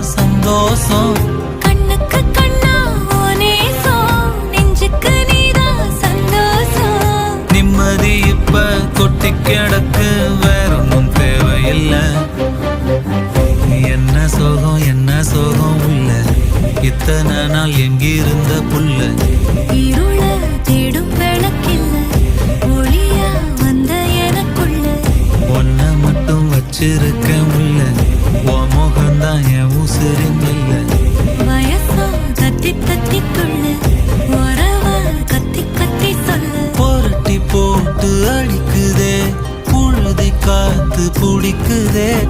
சந்தோஷம். கண்ணுக்கு கண்ணா ஓ நேசம். நெஞ்சுக்கு நீதான் சந்தோஷம். நிம்மதி இப்ப கொட்டி கிடக்கு. வேற ஒன்றும் தேவையில்லை. என்ன சோகம் என்ன சோகம் உள்ள. இத்தனை நாள் எங்கிருந்த புள்ள. வச்சிருக்க உள்ள உன் முகம்தான் என் உசுறு மெல்ல வயசா கத்தி கத்தி கொள்ள. உறவா கத்தி கத்தி சொல்ல. புரட்டி போட்டு அடிக்குதே. புழுதி காத்து பிடிக்குதே.